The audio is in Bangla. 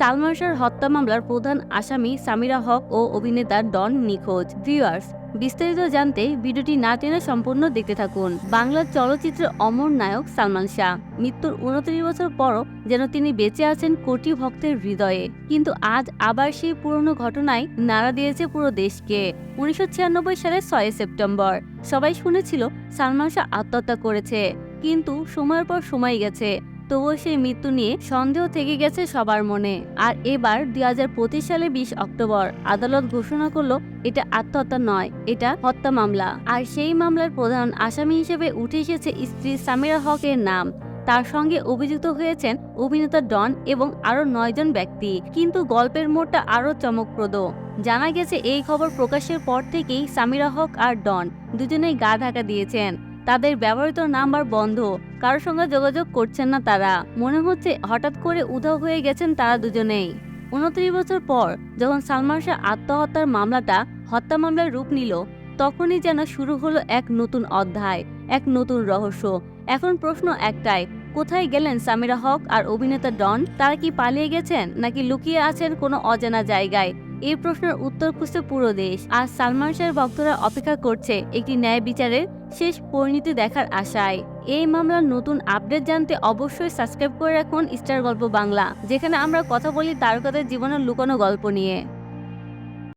সালমান শাহর হত্যা মামলার প্রধান আসামি সামিরা হক ও অভিনেতা ডন নিখোঁজ। ভিউয়ার্স, বিস্তারিত জানতে ভিডিওটি না টেনে সম্পূর্ণ দেখতে থাকুন। বাংলার চলচ্চিত্রের অমর নায়ক সালমান শাহ। মৃত্যুর উনত্রিশ বছর পরও যেন তিনি বেঁচে আছেন কোটি ভক্তের হৃদয়ে। কিন্তু আজ আবার সেই পুরনো ঘটনায় নাড়া দিয়েছে পুরো দেশকে। উনিশশো ছিয়ানব্বই সালের ছয় সেপ্টেম্বর, সবাই শুনেছিল সালমান শাহ আত্মহত্যা করেছে। কিন্তু সময়ের পর সময় গেছে। তবুও সেই মৃত্যু নিয়ে সন্দেহ থেকে গেছে সবার মনে। আর এবার দুই সালে বিশ অক্টোবর, আদালত ঘোষণা করল এটা আত্মহত্যা নয়, এটা হত্যা মামলা। আর সেই মামলার প্রধান আসামি হিসেবে উঠে এসেছে স্ত্রী সামিরা হকের নাম। তার সঙ্গে অভিযুক্ত হয়েছেন অভিনেতা ডন এবং আরও নয়জন ব্যক্তি। কিন্তু গল্পের মোড়টা আরও চমকপ্রদ। জানা গেছে, এই খবর প্রকাশের পর থেকেই সামিরা হক আর ডন দুজনেই গা ঢাকা দিয়েছেন। তাদের ব্যবহৃত নাম্বার বন্ধ। কারোর সঙ্গে যোগাযোগ করছেন না তারা। মনে হচ্ছে হঠাৎ করে উধাও হয়ে গেছেন তারা দুজনেই। উনত্রিশ বছর পর যখন সালমান শাহ আত্মহত্যার মামলাটা, হত্যা মামলার রূপ নিল, তখনই যেন শুরু হলো এক নতুন অধ্যায়, এক নতুন রহস্য। এখন প্রশ্ন একটাই, কোথায় গেলেন সামিরা হক আর অভিনেতা ডন? তারা কি পালিয়ে গেছেন নাকি লুকিয়ে আছেন কোনো অজানা জায়গায়? এই প্রশ্নের উত্তর খুঁজছে পুরো দেশ। আর সালমান শাহের ভক্তরা অপেক্ষা করছে একটি ন্যায় বিচারের শেষ পরিণতি দেখার আশায়। এই মামলার নতুন আপডেট জানতে অবশ্যই সাবস্ক্রাইব করে রাখুন স্টার গল্প বাংলা, যেখানে আমরা কথা বলি তারকাদের জীবনের লুকানো গল্প নিয়ে।